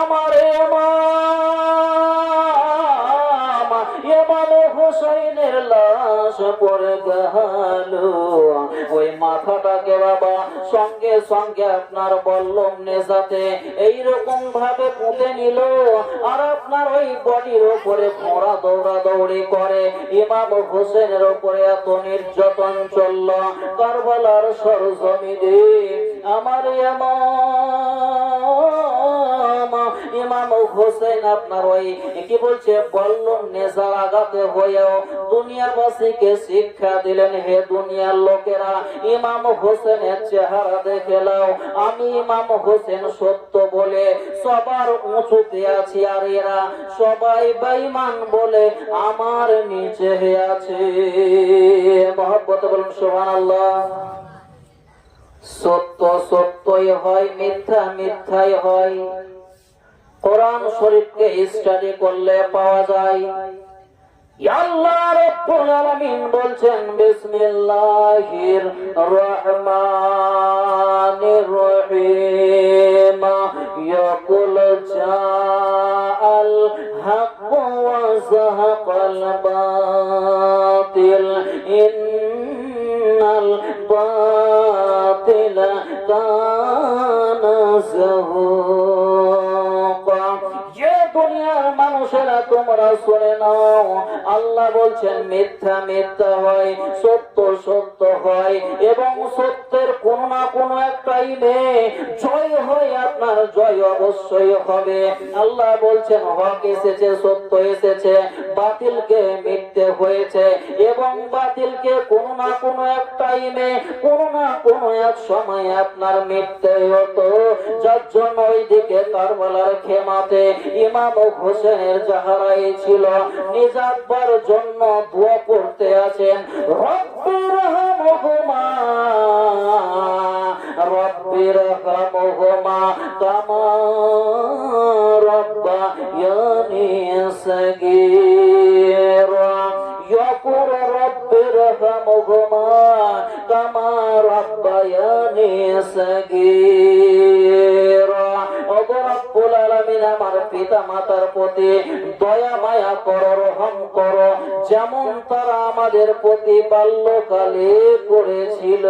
আমার এমাম হুসাইনের লাশ পরে গেল। ওই মাথাটাকে বাবা সঙ্গে সঙ্গে আপনার বল্লম নেজাতে এইরকম ভাবে পুঁতে নিল আর আপনার ওই বডির ওপরে ভরা দৌড়া দৌড়ি করে। ইমাম হোসেনের ওপরে এত নির্যাতন চলল। কারবালার সরজমিনে, আমার এমাম ইমাম হোসেন আপনার ওই কি বলছে বলল নেজার আঘাতে হয়েও দুনিয়াবাসীকে শিক্ষা দিলেন, হে দুনিয়ার লোকেরা, ইমাম হোসেনের চেহারা দেখে নাও। আমি ইমাম হোসেন সত্য বলে সবার উঁচুতে আছি আর এরা সবাই বেঈমান বলে আমার নিচে আছে। মহব্বত বলুন, সুবহানাল্লাহ। সত্য সত্যই হয়, মিথ্যা মিথ্যাই হয়। কোরআন শরীফকে স্টাডি করলে পাওয়া যায়। বলছেন বিসমিল্লাহির রহমানির রহিম। বাতিল। ইন্নাল কানা যাহুকা মানুষেরা শুনে নাও। আল্লাহ বলছেন, মিথ্যা মিথ্যা হয়, সত্য সত্য হয়, এবং সত্যের কোন না কোনো একটাই টাইমে জয় হয় আপনার, জয় অবশ্যই হবে। আল্লাহ বলছেন, হক এসেছে, সত্য এসেছে। বাতিলকে মিথ্যে হয়েছে এবং বাতিলকে কোনো না কোনো এক টাইমে, কোনো না কোনো এক সময় আপনার মিথ্যে হতো। যার জন্য ওইদিকে কারবালার খেমাতে ইমাম হোসেনের যাহারাই ছিল। নিজাতবার জন্য দোয়া করতে আছেন রব্বির রহমহুমা রব্বির রহমহুমা, কামা রব্বায়ানি সগীরা। رب ارحمهما كما ربياني صغيرا ওগো রব্বুল আলামিন আমার পিতা মাতার প্রতি দয়া মায়া করো রহম করো যেমন তারা আমাদের প্রতি বাল্যকালে করেছিল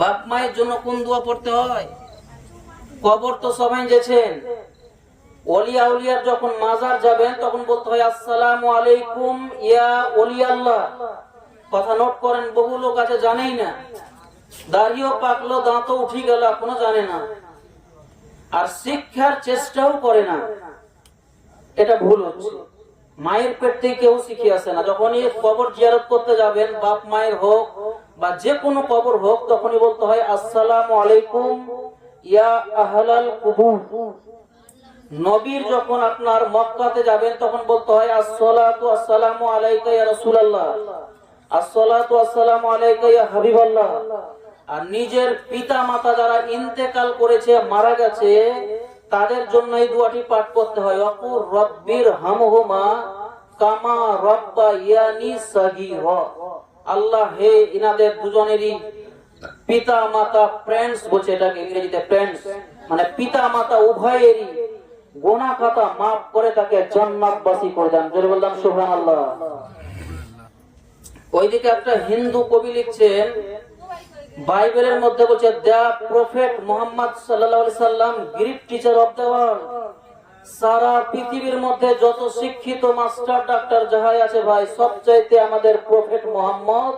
বাপ মায়ের জন্য কোন দোয়া পড়তে হয় কবর তো সবাই গেছেন অলিয়া উলিয়ার যখন মাজার যাবেন, তখন বলতে হয়, আসসালামু আলাইকুম ইয়া অলি আল্লাহ কথা নোট করেন, বহু লোক আছে, জানেই না। দাড়িও পাকলো, দাঁতও উঠি গেল, এখনও জানে না। আর শিক্ষার চেষ্টাও করে না। এটা ভুল হচ্ছে। মায়ের পেট থেকে কেউ শিখে আসে না। যখনই কবর জিয়ারত করতে যাবেন, বাপ মায়ের হোক বা যে কোনো কবর হোক, তখনই বলতে হয়, আসসালামু আলাইকুম ইয়া আহলাল কুবুর। নবীর যখন আপনার মক্কাতে যাবেন, তখন বলতে হয়, আসসালাতু আসসালামু আলাইকা ইয়া রাসূলুল্লাহ। আসসালাতু আসসালামু আলাইকা ইয়া হাবিবাল্লাহ। আর নিজের পিতা মাতা যারা ইন্তেকাল করেছে, মারা গেছে, তাদের জন্য এই দোয়াটি পাঠ করতে হয় অকুর রব্বির হামহুমা কামা রব্বা ইয়ানি সাগীর। আল্লাহ হে ইনাদের দুজনেরই পিতা মাতা ফ্রেন্ডস বলছে এটাকে, ইংরেজিতে ফ্রেন্ডস মানে পিতা মাতা উভয়েরই গোনা খাতা মাফ করে তাকে জান্নাতবাসী করে দেন। জোরে বললাম, সুবহানাল্লাহ। ওইদিকে একটা হিন্দু কবি লিখছেন, বাইবেলের মধ্যে বলছে, দ্য প্রফেট মোহাম্মদ আলাইহি সাল্লাম great teacher of the world. সারা পৃথিবীর মধ্যে যত শিক্ষিত মাস্টার ডাক্তার যাহাই আছে ভাই, সবচাইতে আমাদের প্রফেট মোহাম্মদ,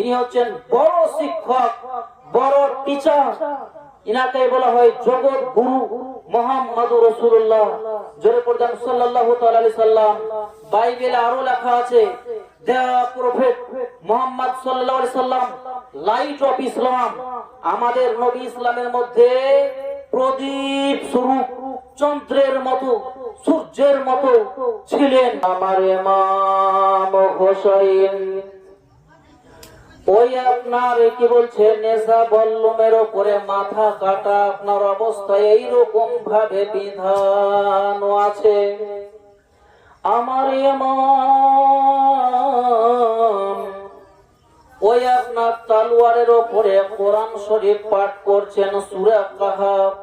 ইনি হচ্ছেন বড় শিক্ষক, বড় টিচার। ইনাকে বলা হয় জগৎ গুরু মোহাম্মদ রসুল্লাহ জোরে আলাইহি সাল্লাম। বাইবেলে আরও লেখা আছে লাইট অফ ইসলাম। আমাদের নবী ইসলামের মধ্যে প্রদীপ স্বরূপ, চন্দ্রের মতো, সূর্যের মতো ছিলেন। আমার ওই আপনার কি বলছে, নেশা বল্লমের ওপরে মাথা কাটা, আপনার অবস্থা এইরকম ভাবে বিধান আছে। আমার ইমাম ওই আপনার তালোয়ারের ওপরে কোরআন শরীফ পাঠ করছেন, সুরা কাহাব